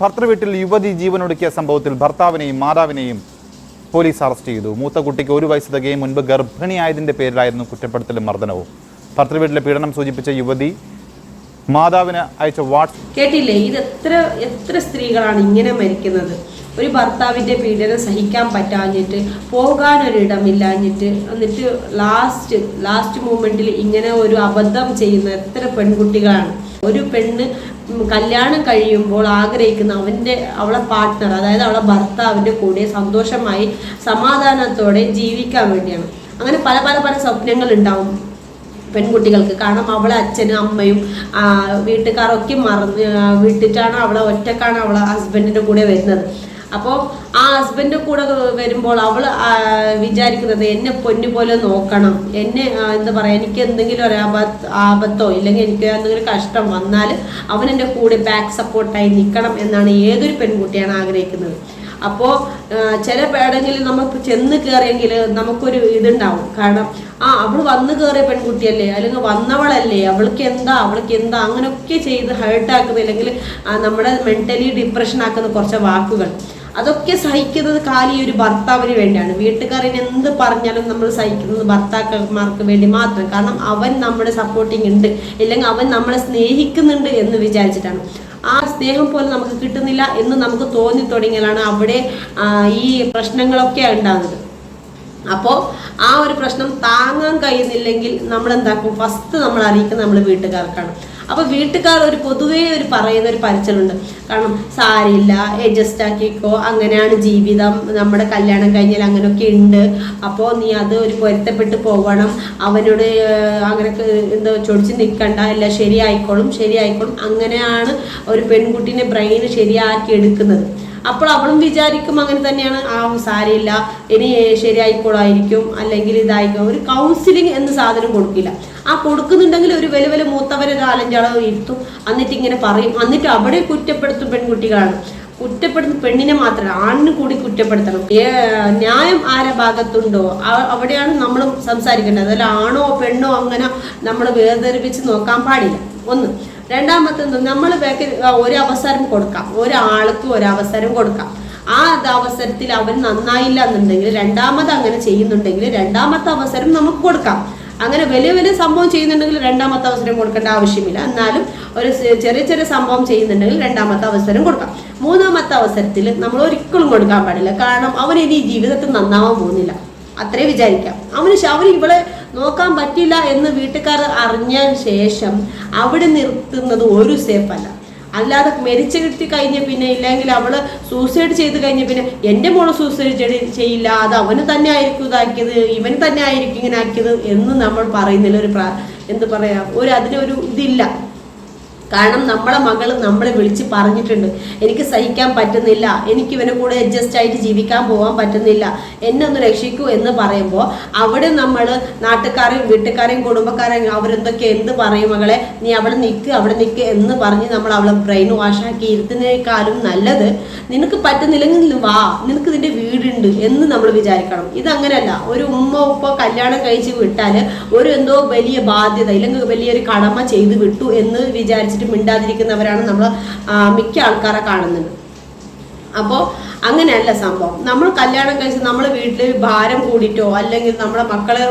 ഭർത്തൃവീട്ടിൽ യുവതി ജീവനൊടുക്കിയ സംഭവത്തിൽ ഭർത്താവിനെയും മാതാവിനെയും പോലീസ് അറസ്റ്റ് ചെയ്തു. മൂത്ത കുട്ടിക്ക് ഒരു വയസ്സ് തികയും മുൻപ് ഗർഭിണിയായതിന്റെ പേരിലായിരുന്നു കുറ്റപ്പെടുത്തലും മർദ്ദനവും. ഭർത്തൃവീട്ടിലെ പീഡനം സൂചിപ്പിച്ച യുവതി മാതാവിന് അയച്ച വാട്സ് കേട്ടില്ലേ? ഇത് എത്ര എത്ര സ്ത്രീകളാണ് ഇങ്ങനെ മരിക്കുന്നത്? ഒരു ഭർത്താവിന്റെ പീഡനം സഹിക്കാൻ പറ്റാഞ്ഞിട്ട് പോകാനൊരിടമില്ലാഞ്ഞിട്ട് എന്നിട്ട് ലാസ്റ്റ് ലാസ്റ്റ് മൂമെന്റിൽ ഇങ്ങനെ ഒരു അബദ്ധം ചെയ്യുന്ന എത്ര പെൺകുട്ടികളാണ്. ഒരു പെണ്ണ് കല്യാണം കഴിയുമ്പോൾ ആഗ്രഹിക്കുന്ന അവന്റെ അവളെ പാർട്ട്ണർ അതായത് അവളെ ഭർത്താവിന്റെ കൂടെ സന്തോഷമായി സമാധാനത്തോടെ ജീവിക്കാൻ വേണ്ടിയാണ്. അങ്ങനെ പല പല പല സ്വപ്നങ്ങൾ ഉണ്ടാവും പെൺകുട്ടികൾക്ക്. കാരണം അവളെ അച്ഛനും അമ്മയും വീട്ടുകാരൊക്കെ മറന്ന് വിട്ടിട്ടാണ് അവളെ ഒറ്റക്കാണ് അവളെ ഹസ്ബൻഡിന്റെ കൂടെ വരുന്നത്. അപ്പോൾ ആ ഹസ്ബൻഡ് കൂടെ വരുമ്പോൾ അവൾ വിചാരിക്കുന്നത് എന്നെ പൊന്നു പോലെ നോക്കണം. എന്നെ എന്താ പറയുക എനിക്ക് എന്തെങ്കിലും ഒരു ആപത്ത് ഇല്ലെങ്കിൽ എനിക്ക് എന്തെങ്കിലും കഷ്ടം വന്നാൽ അവൻ എന്റെ കൂടെ ബാക്ക് സപ്പോർട്ടായി നിൽക്കണം എന്നാണ് ഏതൊരു പെൺകുട്ടിയാണ് ആഗ്രഹിക്കുന്നത്. അപ്പോൾ ചില പേടെങ്കിൽ നമുക്ക് ചെന്ന് കയറിയെങ്കിൽ നമുക്കൊരു ഇതുണ്ടാവും. കാരണം ആ അവൾ വന്നു കയറിയ പെൺകുട്ടിയല്ലേ? അല്ലെങ്കിൽ വന്നവളല്ലേ? അവൾക്ക് എന്താ? അവൾക്ക് എന്താ? അങ്ങനെയൊക്കെ ചെയ്ത് ഹേർട്ടാക്കുന്ന അല്ലെങ്കിൽ നമ്മുടെ മെന്റലി ഡിപ്രഷൻ ആക്കുന്ന കുറച്ച് വാക്കുകൾ. അതൊക്കെ സഹിക്കുന്നത് കാലി ഒരു ഭർത്താവിന് വേണ്ടിയാണ്. വീട്ടുകാരൻ എന്ത് പറഞ്ഞാലും നമ്മൾ സഹിക്കുന്നത് ഭർത്താക്കന്മാർക്ക് വേണ്ടി മാത്രം. കാരണം അവൻ നമ്മുടെ സപ്പോർട്ടിങ് ഉണ്ട്. ഇല്ലെങ്കിൽ അവൻ നമ്മളെ സ്നേഹിക്കുന്നുണ്ട് എന്ന് വിചാരിച്ചിട്ടാണ്. ആ സ്നേഹം പോലും നമുക്ക് കിട്ടുന്നില്ല എന്ന് നമുക്ക് തോന്നി തുടങ്ങിയാലാണ് അവിടെ ഈ പ്രശ്നങ്ങളൊക്കെ ഉണ്ടാകുന്നത്. അപ്പോൾ ആ ഒരു പ്രശ്നം താങ്ങാൻ കഴിയുന്നില്ലെങ്കിൽ നമ്മൾ എന്താക്കും ഫസ്റ്റ് നമ്മൾ അറിയിക്കുന്നത് നമ്മൾ വീട്ടുകാർക്കാണ്. അപ്പോൾ വീട്ടുകാർ ഒരു പൊതുവേ ഒരു പറയുന്ന ഒരു പരച്ചലുണ്ട്. കാരണം സാരിയില്ല അഡ്ജസ്റ്റ് ആക്കിക്കോ അങ്ങനെയാണ് ജീവിതം നമ്മുടെ കല്യാണം കഴിഞ്ഞാൽ അങ്ങനെയൊക്കെ ഉണ്ട്. അപ്പോൾ നീ അത് ഒരു പൊരുത്തപ്പെട്ട് പോകണം അവനോട് അങ്ങനെ എന്തോ ചൊടിച്ച് നിൽക്കണ്ട ഇല്ല ശരിയായിക്കോളും ശരിയായിക്കോളും. അങ്ങനെയാണ് ഒരു പെൺകുട്ടീനെ ബ്രെയിൻ ശരിയാക്കി എടുക്കുന്നത്. അപ്പോൾ അവളും വിചാരിക്കും അങ്ങനെ തന്നെയാണ്. ആ സാരിയില്ല ഇനി ശരിയായിക്കോളായിരിക്കും. അല്ലെങ്കിൽ ഇതായിരിക്കും ഒരു കൗൺസിലിംഗ് എന്ന സാധനം കൊടുക്കില്ല. ആ കൊടുക്കുന്നുണ്ടെങ്കിൽ ഒരു വലിയ വലിയ മൂത്തവരെ നാലഞ്ചാളോ ഇരുത്തും. എന്നിട്ട് ഇങ്ങനെ പറയും. എന്നിട്ട് അവിടെ കുറ്റപ്പെടുത്തും പെൺകുട്ടികളാണ്. കുറ്റപ്പെടുത്തുന്ന പെണ്ണിനെ മാത്രമല്ല. ആണിന് കൂടി കുറ്റപ്പെടുത്തണം. ന്യായം ആരെ ഭാഗത്തുണ്ടോ? അവിടെയാണ് നമ്മൾ സംസാരിക്കേണ്ടത്. അതല്ല ആണോ പെണ്ണോ അങ്ങനെ നമ്മൾ വേർതിരിപ്പിച്ച് നോക്കാൻ പാടില്ല. ഒന്ന്. രണ്ടാമത്തെ നമ്മൾ ഒരു അവസരം കൊടുക്കാം. ഒരാൾക്ക് ഒരു അവസരം കൊടുക്കാം. ആ അവസരത്തിൽ അവൻ നന്നായില്ല എന്നുണ്ടെങ്കിൽ രണ്ടാമത് അങ്ങനെ ചെയ്യുന്നുണ്ടെങ്കിൽ രണ്ടാമത്തെ അവസരം നമുക്ക് കൊടുക്കാം. അങ്ങനെ വലിയ വലിയ സംഭവം ചെയ്യുന്നുണ്ടെങ്കിൽ രണ്ടാമത്തെ അവസരം കൊടുക്കേണ്ട ആവശ്യമില്ല. എന്നാലും ഒരു ചെറിയ ചെറിയ സംഭവം ചെയ്യുന്നുണ്ടെങ്കിൽ രണ്ടാമത്തെ അവസരം കൊടുക്കാം. മൂന്നാമത്തെ അവസരത്തിൽ നമ്മൾ ഒരിക്കലും കൊടുക്കാൻ പാടില്ല. കാരണം അവൻ ഇനി ജീവിതത്തിൽ നന്നാവാൻ പോകുന്നില്ല. അത്രേ വിചാരിക്കാം. അവന് അവന് ഇവളെ നോക്കാൻ പറ്റില്ല എന്ന് വീട്ടുകാർ അറിഞ്ഞ ശേഷം അവിടെ നിർത്തുന്നത് ഒരു സേഫ് അല്ല. അല്ലാതെ മരിച്ചു കിട്ടി കഴിഞ്ഞ പിന്നെ ഇല്ലെങ്കിൽ അവൾ സൂസൈഡ് ചെയ്ത് കഴിഞ്ഞ പിന്നെ എന്റെ മോൾ സൂസൈഡ് ചെയ്യില്ല അത് അവന് തന്നെ ആയിരിക്കും ഇതാക്കിയത് ഇവൻ തന്നെ ആയിരിക്കും ഇങ്ങനെ ആക്കിയത് എന്ന് നമ്മൾ പറയുന്നില്ല ഒരു എന്ത് പറയാ ഒരു അതിനൊരു ഇതില്ല. കാരണം നമ്മളെ മകൾ നമ്മളെ വിളിച്ച് പറഞ്ഞിട്ടുണ്ട്. എനിക്ക് സഹിക്കാൻ പറ്റുന്നില്ല. എനിക്ക് ഇവനെ കൂടെ അഡ്ജസ്റ്റ് ആയിട്ട് ജീവിക്കാൻ പോകാൻ പറ്റുന്നില്ല. എന്നെ ഒന്ന് രക്ഷിക്കൂ എന്ന് പറയുമ്പോൾ അവിടെ നമ്മൾ നാട്ടുകാരെയും വീട്ടുകാരെയും കുടുംബക്കാരെയും അവരെന്തൊക്കെ എന്ത് പറയും മകളെ? നീ അവിടെ നിൽക്ക് അവിടെ നിൽക്ക് എന്ന് പറഞ്ഞ് നമ്മൾ അവളെ ബ്രെയിൻ വാഷാക്കി ഇരുത്തുന്നതിനേക്കാളും നല്ലത് നിനക്ക് പറ്റുന്നില്ലെങ്കിൽ വാ നിനക്ക് ഇതിന്റെ വീടുണ്ട് എന്ന് നമ്മൾ വിചാരിക്കണം. ഇതങ്ങനെയല്ല ഒരു ഉമ്മ ഉപ്പ കല്യാണം കഴിച്ച് വിട്ടാൽ ഒരു എന്തോ വലിയ ബാധ്യത ഇല്ലെങ്കിൽ വലിയൊരു കടമ ചെയ്ത് വിട്ടു എന്ന് വിചാരിച്ചിട്ട് മിണ്ടാതിരിക്കുന്നവരാണ് നമ്മൾ മിക്ക ആൾക്കാരെ കാണുന്നത്. അപ്പോൾ അങ്ങനെയല്ല സംഭവം. നമ്മൾ കല്യാണം കഴിച്ച് നമ്മൾ വീട്ടിൽ ഭാരം കൂടിയിട്ടോ അല്ലെങ്കിൽ നമ്മളെ മക്കളെ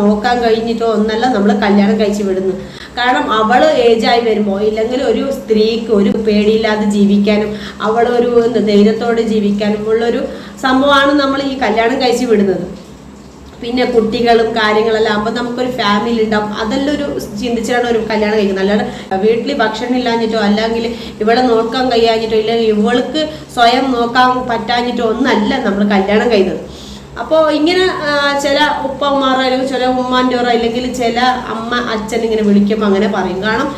നോക്കാൻ കഴിഞ്ഞിട്ടോ ഒന്നല്ല നമ്മൾ കല്യാണം കഴിച്ച് വിടുന്നു കാരണം അവൾ ഏജായി വരുമ്പോൾ ഇല്ലെങ്കിൽ ഒരു സ്ത്രീക്ക് ഒരു പേടിയില്ലാതെ ജീവിക്കാനും അവൾ ഒരു ധൈര്യത്തോടെ ജീവിക്കാനും ഉള്ളൊരു സംഭവമാണ് നമ്മൾ ഈ കല്യാണം കഴിച്ച് വിടുന്നത്. പിന്നെ കുട്ടികളും കാര്യങ്ങളെല്ലാം ആകുമ്പോൾ നമുക്കൊരു ഫാമിലി ഉണ്ടാവും അതെല്ലാം ഒരു ചിന്തിച്ചിട്ടാണ് ഒരു കല്യാണം കഴിക്കുന്നത്. അല്ലാതെ വീട്ടിൽ ഭക്ഷണം ഇല്ലാഞ്ഞിട്ടോ അല്ലെങ്കിൽ ഇവിടെ നോക്കാൻ കഴിയാഞ്ഞിട്ടോ ഇല്ലെങ്കിൽ ഇവൾക്ക് സ്വയം നോക്കാൻ പറ്റാഞ്ഞിട്ടോ ഒന്നല്ല നമ്മൾ കല്യാണം കഴിയുന്നത്. അപ്പോൾ ഇങ്ങനെ ചില ഉപ്പമാരായാലും ചില ഉമ്മാന്റെറോ അല്ലെങ്കിൽ ചില അമ്മ അച്ഛൻ ഇങ്ങനെ വിളിക്കുമ്പോൾ അങ്ങനെ പറയും. കാരണം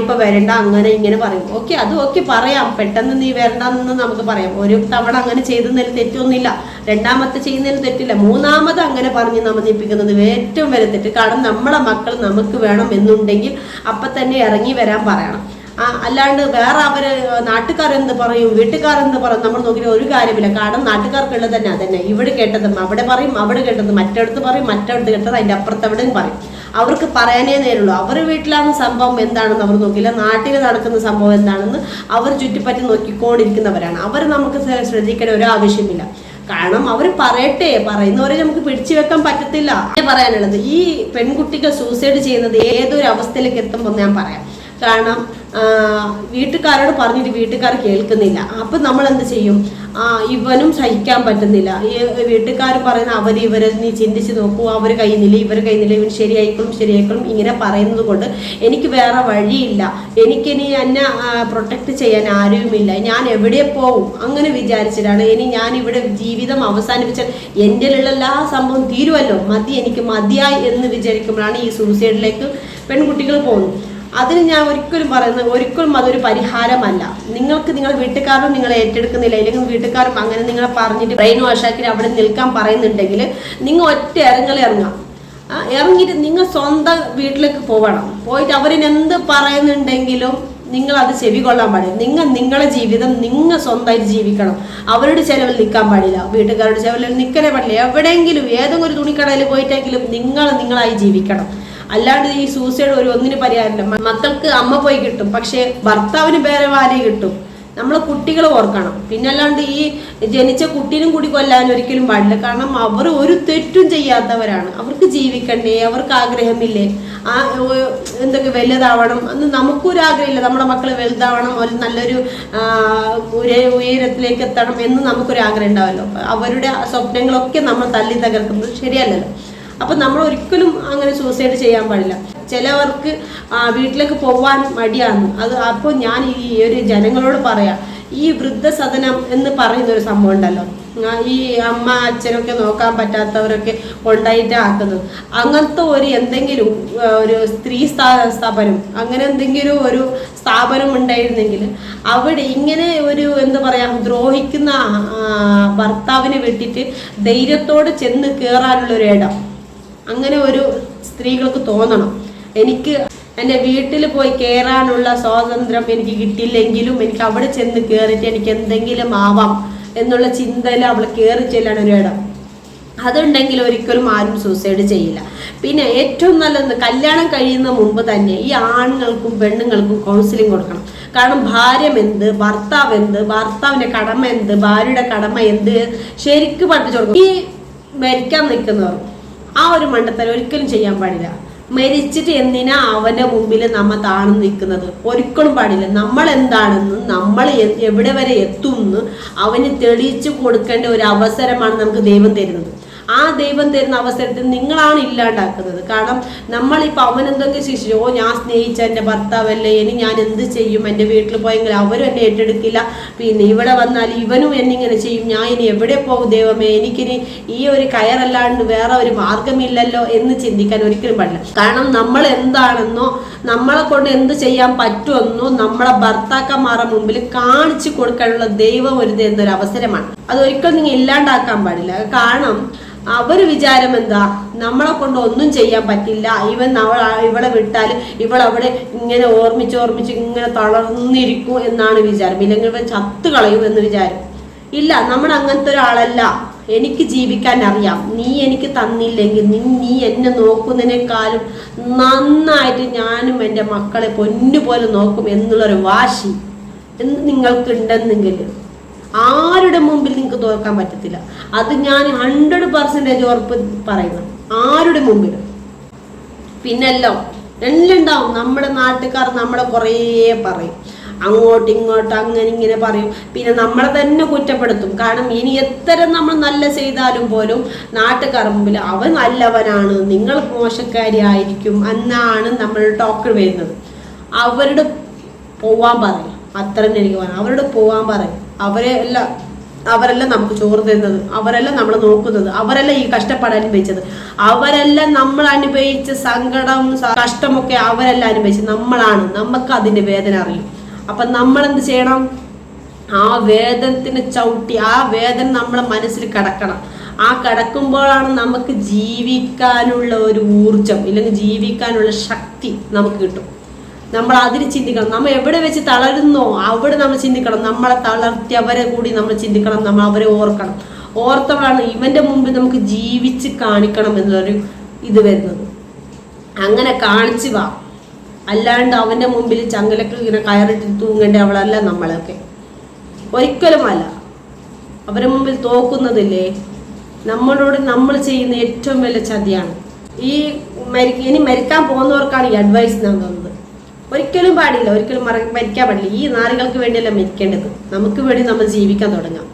ഇപ്പം വരണ്ട അങ്ങനെ ഇങ്ങനെ പറയും. ഓക്കെ അത് ഓക്കെ പറയാം. പെട്ടെന്ന് നീ വരണ്ടെന്ന് നമുക്ക് പറയാം. ഒരു തവണ അങ്ങനെ ചെയ്തതിൽ തെറ്റൊന്നുമില്ല. രണ്ടാമത്തെ ചെയ്യുന്നതിൽ തെറ്റില്ല. മൂന്നാമത് അങ്ങനെ പറഞ്ഞ് നമനിപ്പിക്കുന്നത് ഏറ്റവും വരെ തെറ്റ്. കാരണം നമ്മളെ മക്കൾ നമുക്ക് വേണം എന്നുണ്ടെങ്കിൽ അപ്പം തന്നെ ഇറങ്ങി വരാൻ പറയണം. അല്ലാണ്ട് വേറെ അവർ നാട്ടുകാരെന്ത് പറയും വീട്ടുകാരെന്ത് പറയും നമ്മൾ നോക്കിയാൽ ഒരു കാര്യമില്ല. കാരണം നാട്ടുകാർക്കുള്ളത് തന്നെ അതന്നെ. ഇവിടെ കേട്ടതും അവിടെ പറയും അവിടെ കേട്ടത് മറ്റടുത്ത് പറയും മറ്റടുത്ത് കേട്ടത് അതിന്റെ അപ്പുറത്ത് എവിടെയും പറയും. അവർക്ക് പറയാനേ നേരുള്ളൂ. അവർ വീട്ടിലാണ് സംഭവം എന്താണെന്ന് അവർ നോക്കില്ല നാട്ടിൽ നടക്കുന്ന സംഭവം എന്താണെന്ന് അവർ ചുറ്റിപ്പറ്റി നോക്കിക്കൊണ്ടിരിക്കുന്നവരാണ്. അവർ നമുക്ക് ശ്രദ്ധിക്കേണ്ട ഒരു ആവശ്യമില്ല. കാരണം അവർ പറയട്ടെ പറയുന്നവരെ നമുക്ക് പിടിച്ചു വെക്കാൻ പറ്റത്തില്ല. പറയാനുള്ളത്. ഈ പെൺകുട്ടികൾ സൂസൈഡ് ചെയ്യുന്നത് ഏതൊരു അവസ്ഥയിലേക്ക് എത്തുമ്പോൾ ഞാൻ പറയാം. കാരണം വീട്ടുകാരോട് പറഞ്ഞിട്ട് വീട്ടുകാർ കേൾക്കുന്നില്ല. അപ്പൊ നമ്മൾ എന്ത് ചെയ്യും? ആ ഇവനും സഹിക്കാൻ പറ്റുന്നില്ല. ഈ വീട്ടുകാർ പറയുന്ന അവർ ഇവരെ നീ ചിന്തിച്ച് നോക്കൂ. അവർ കഴിയുന്നില്ല ഇവർ കഴിയുന്നില്ല ഇവൻ ശരിയായിക്കോളും ശരിയായിക്കോളും ഇങ്ങനെ പറയുന്നത് കൊണ്ട് എനിക്ക് വേറെ വഴിയില്ല. എനിക്കിനി എന്നെ പ്രൊട്ടക്റ്റ് ചെയ്യാൻ ആരുമില്ല. ഞാൻ എവിടെ പോവും? അങ്ങനെ വിചാരിച്ചിട്ടാണ് ഇനി ഞാൻ ഇവിടെ ജീവിതം അവസാനിപ്പിച്ചാൽ എന്റെ ഉള്ള എല്ലാ സംഭവം തീരുമല്ലോ മതി എനിക്ക് മതിയായി എന്ന് വിചാരിക്കുമ്പോഴാണ് ഈ സൂസൈഡിലേക്ക് പെൺകുട്ടികൾ പോകുന്നത്. അതിന് ഞാൻ ഒരിക്കലും പറയുന്നത് ഒരിക്കലും അതൊരു പരിഹാരമല്ല. നിങ്ങൾക്ക് നിങ്ങൾ വീട്ടുകാരും നിങ്ങൾ ഏറ്റെടുക്കുന്നില്ല അല്ലെങ്കിൽ വീട്ടുകാരും അങ്ങനെ നിങ്ങളെ പറഞ്ഞിട്ട് ബ്രെയിൻ വാഷാക്കി അവിടെ നിൽക്കാൻ പറയുന്നുണ്ടെങ്കിൽ നിങ്ങൾ ഒറ്റ ഇറങ്ങൽ ഇറങ്ങാം. ഇറങ്ങിയിട്ട് നിങ്ങൾ സ്വന്തം വീട്ടിലേക്ക് പോകണം പോയിട്ട് അവരിനെന്ത് പറയുന്നുണ്ടെങ്കിലും നിങ്ങൾ അത് ചെവി കൊള്ളാൻ പാടില്ല. നിങ്ങൾ നിങ്ങളെ ജീവിതം നിങ്ങൾ സ്വന്തമായിട്ട് ജീവിക്കണം. അവരുടെ ചെലവിൽ നിൽക്കാൻ പാടില്ല. വീട്ടുകാരുടെ ചെലവിൽ നിൽക്കാനേ പാടില്ല. എവിടെയെങ്കിലും ഏതെങ്കിലും ഒരു തുണിക്കടയിൽ പോയിട്ടെങ്കിലും നിങ്ങൾ നിങ്ങളായി ജീവിക്കണം. അല്ലാണ്ട് ഈ സൂസൈഡ് ഒരു ഒന്നിന് പരിഹാരമില്ല. മക്കൾക്ക് അമ്മ പോയി കിട്ടും പക്ഷേ ഭർത്താവിന് വേറെ ഭാര്യ കിട്ടും. നമ്മൾ കുട്ടികൾ ഓർക്കണം. പിന്നെ അല്ലാണ്ട് ഈ ജനിച്ച കുട്ടീനും കൂടി കൊല്ലാൻ ഒരിക്കലും പാടില്ല. കാരണം അവർ ഒരു തെറ്റും ചെയ്യാത്തവരാണ്. അവർക്ക് ജീവിക്കണ്ടേ അവർക്ക് ആഗ്രഹമില്ലേ? ആ എന്തൊക്കെ വലുതാവണം? അന്ന് നമുക്കൊരു ആഗ്രഹമില്ല. നമ്മുടെ മക്കൾ വലുതാവണം ഒരു നല്ലൊരു ഉയരത്തിലേക്ക് എത്തണം എന്ന് നമുക്കൊരു ആഗ്രഹം ഉണ്ടാവല്ലോ. അവരുടെ സ്വപ്നങ്ങളൊക്കെ നമ്മൾ തല്ലി തകർക്കുന്നത് ശരിയല്ലല്ലോ. അപ്പൊ നമ്മൾ ഒരിക്കലും അങ്ങനെ സൂസൈഡ് ചെയ്യാൻ പാടില്ല. ചിലവർക്ക് വീട്ടിലേക്ക് പോവാൻ മടിയാണ്. അത് അപ്പോൾ ഞാൻ ഈ ഒരു ജനങ്ങളോട് പറയാം ഈ വൃദ്ധസദനം എന്ന് പറയുന്ന ഒരു സംഭവം ഉണ്ടല്ലോ. ഈ അമ്മ അച്ഛനൊക്കെ നോക്കാൻ പറ്റാത്തവരൊക്കെ കൊണ്ടായിട്ട് ആക്കുന്നത് അങ്ങനത്തെ ഒരു എന്തെങ്കിലും ഒരു സ്ത്രീ സ്ഥാ- സ്ഥാപനം അങ്ങനെ എന്തെങ്കിലും ഒരു സ്ഥാപനം ഉണ്ടായിരുന്നെങ്കിൽ അവിടെ ഇങ്ങനെ ഒരു എന്താ പറയാ ദ്രോഹിക്കുന്ന ഭർത്താവിനെ വെട്ടിട്ട് ധൈര്യത്തോടെ ചെന്ന് കയറാനുള്ള ഒരു ഇടം. അങ്ങനെ ഒരു സ്ത്രീകൾക്ക് തോന്നണം. എനിക്ക് എന്റെ വീട്ടിൽ പോയി കയറാനുള്ള സ്വാതന്ത്ര്യം എനിക്ക് കിട്ടിയില്ലെങ്കിലും എനിക്ക് അവിടെ ചെന്ന് കയറിയിട്ട് എനിക്ക് എന്തെങ്കിലും ആവാം എന്നുള്ള ചിന്തയിൽ അവൾ കയറി ചെല്ലാണ് ഒരു ഇടം. അതുണ്ടെങ്കിൽ ഒരിക്കലും ആരും സൂസൈഡ് ചെയ്യില്ല. പിന്നെ ഏറ്റവും നല്ലത് കല്യാണം കഴിയുന്ന മുമ്പ് തന്നെ ഈ ആണുങ്ങൾക്കും പെണ്ണുങ്ങൾക്കും കൗൺസിലിംഗ് കൊടുക്കണം. കാരണം ഭാര്യ എന്ത് ഭർത്താവ് എന്ത് ഭർത്താവിന്റെ കടമ എന്ത് ഭാര്യയുടെ കടമ എന്ത് ശരിക്കും പഠിപ്പിച്ചു കൊടുക്കും ഈ മരിക്കാൻ നിൽക്കുന്നവർ ആ ഒരു മണ്ടത്തരം ഒരിക്കലും ചെയ്യാൻ പാടില്ല. മരിച്ചിട്ട് എന്തിനാ അവന്റെ മുമ്പിൽ നമ്മ താണു നിൽക്കുന്നത് ഒരിക്കലും പാടില്ല. നമ്മൾ എന്താണെന്ന് നമ്മൾ എവിടെ വരെ എത്തുമെന്ന് അവന് തെളിയിച്ചു കൊടുക്കേണ്ട ഒരു അവസരമാണ് നമുക്ക് ദൈവം തരുന്നത്. ആ ദൈവം തരുന്ന അവസരത്തിൽ നിങ്ങളാണ് ഇല്ലാണ്ടാക്കുന്നത്. കാരണം നമ്മളിപ്പോൾ അവൻ എന്തൊക്കെ ശിക്ഷിച്ചു? ഓ ഞാൻ സ്നേഹിച്ച എന്റെ ഭർത്താവല്ലേ ഇനി ഞാൻ എന്ത് ചെയ്യും? എന്റെ വീട്ടിൽ പോയെങ്കിൽ അവരും എന്നെ ഏറ്റെടുക്കില്ല. പിന്നെ ഇവിടെ വന്നാൽ ഇവനും എന്നിങ്ങനെ ചെയ്യും. ഞാൻ ഇനി എവിടെ പോകും ദൈവമേ? എനിക്കിനി ഈ ഒരു കയറല്ലാണ്ട് വേറെ ഒരു മാർഗമില്ലല്ലോ എന്ന് ചിന്തിക്കാൻ ഒരിക്കലും പാടില്ല. കാരണം നമ്മൾ എന്താണെന്നോ നമ്മളെ കൊണ്ട് എന്ത് ചെയ്യാൻ പറ്റുമെന്നോ നമ്മളെ ഭർത്താക്കന്മാരുടെ മുമ്പിൽ കാണിച്ചു കൊടുക്കാനുള്ള ദൈവം ഒരു തരുന്ന ഒരു അവസരമാണ്. അത് ഒരിക്കലും നിങ്ങൾ ഇല്ലാണ്ടാക്കാൻ പാടില്ല. കാരണം അവർ വിചാരം എന്താ? നമ്മളെ കൊണ്ട് ഒന്നും ചെയ്യാൻ പറ്റില്ല. ഇവൻ അവൾ ഇവളെ വിട്ടാൽ ഇവൾ അവിടെ ഇങ്ങനെ ഓർമ്മിച്ച് ഓർമ്മിച്ച് ഇങ്ങനെ തളർന്നിരിക്കും എന്നാണ് വിചാരം. ഇല്ലെങ്കിൽ ഇവൻ ചത്തു കളയും എന്ന് വിചാരം. ഇല്ല നമ്മൾ അങ്ങനത്തെ ഒരാളല്ല. എനിക്ക് ജീവിക്കാൻ അറിയാം. നീ എനിക്ക് തന്നില്ലെങ്കിൽ നീ നീ എന്നെ നോക്കുന്നതിനേക്കാളും നന്നായിട്ട് ഞാനും എന്റെ മക്കളെ പൊന്നുപോലെ നോക്കും എന്നുള്ളൊരു വാശി എന്ന് നിങ്ങൾക്ക് ഉണ്ടെന്നെങ്കിൽ ആരുടെ മുമ്പിൽ നിങ്ങൾക്ക് തോൽക്കാൻ പറ്റത്തില്ല. അത് ഞാൻ ഹൺഡ്രഡ് പെർസെന്റേജ് ഉറപ്പ് പറയുന്നു. ആരുടെ മുമ്പിൽ? പിന്നെല്ലോ എല്ലാം നമ്മുടെ നാട്ടുകാർ നമ്മളെ കുറേ പറയും. അങ്ങോട്ട് ഇങ്ങോട്ട് അങ്ങനെ ഇങ്ങനെ പറയും. പിന്നെ നമ്മളെ തന്നെ കുറ്റപ്പെടുത്തും. കാരണം ഇനി എത്ര നമ്മൾ നല്ല ചെയ്താലും പോലും നാട്ടുകാർ മുമ്പിൽ അവൻ നല്ലവനാണ് നിങ്ങൾ മോശക്കാരിയായിരിക്കും എന്നാണ് നമ്മൾ ടോക്ക് വരുന്നത്. അവരുടെ പോവാൻ പറയും. അത്ര എനിക്ക് പറയാം അവരോട് പോവാൻ പറയും. അവരെ അല്ല അവരല്ല നമുക്ക് ചോറ് തരുന്നത്. അവരല്ല നമ്മൾ നോക്കുന്നത്. അവരല്ല ഈ കഷ്ടപ്പാട് അനുഭവിച്ചത്. അവരല്ല നമ്മൾ അനുഭവിച്ച സങ്കടം കഷ്ടമൊക്കെ അവരെല്ലാം അനുഭവിച്ചത്. നമ്മളാണ്. നമുക്ക് അതിന്റെ വേദന അറിയും. അപ്പൊ നമ്മൾ എന്ത് ചെയ്യണം? ആ വേദനത്തിന് ചവിട്ടി ആ വേദന നമ്മളെ മനസ്സിൽ കിടക്കണം. ആ കിടക്കുമ്പോഴാണ് നമുക്ക് ജീവിക്കാനുള്ള ഒരു ഊർജം ഇല്ലെങ്കിൽ ജീവിക്കാനുള്ള ശക്തി നമുക്ക് കിട്ടും. നമ്മൾ അതിന് ചിന്തിക്കണം. നമ്മൾ എവിടെ വെച്ച് തളരുന്നോ അവിടെ നമ്മൾ ചിന്തിക്കണം. നമ്മളെ തളർത്തിയവരെ കൂടി നമ്മൾ ചിന്തിക്കണം. നമ്മൾ അവരെ ഓർക്കണം. ഓർത്തവളാണ് ഇവന്റെ മുമ്പിൽ നമുക്ക് ജീവിച്ച് കാണിക്കണം എന്നൊരു ഇത് വരുന്നത്. അങ്ങനെ കാണിച്ചു വാ. അല്ലാണ്ട് അവന്റെ മുമ്പിൽ ചങ്ങലക്ക് ഇങ്ങനെ കയറിട്ട് തൂങ്ങേണ്ട അവളല്ല നമ്മളൊക്കെ. ഒരിക്കലും അല്ല. അവരെ മുമ്പിൽ തോക്കുന്നതില്ലേ? നമ്മളോട് നമ്മൾ ചെയ്യുന്ന ഏറ്റവും വലിയ ചതിയാണ്. ഈ മരി ഇനി മരിക്കാൻ പോകുന്നവർക്കാണ് ഈ അഡ്വൈസ് ഞാൻ തന്നത്. ഒരിക്കലും പാടില്ല ഒരിക്കലും മറ മരിക്കാൻ പാടില്ല. ഈ നാറികൾക്ക് വേണ്ടിയല്ല മരിക്കേണ്ടത്? നമുക്ക് വേണ്ടി നമ്മൾ ജീവിക്കാൻ തുടങ്ങാം.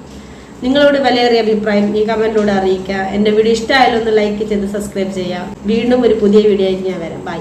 നിങ്ങളോട് വിലയേറിയ അഭിപ്രായം ഈ കമന്റിലൂടെ അറിയിക്കുക. എന്റെ വീഡിയോ ഇഷ്ടമായാലും ഒന്ന് ലൈക്ക് ചെയ്ത് സബ്സ്ക്രൈബ് ചെയ്യുക. വീണ്ടും ഒരു പുതിയ വീഡിയോ ആയിട്ട് ഞാൻ വരാം. ബൈ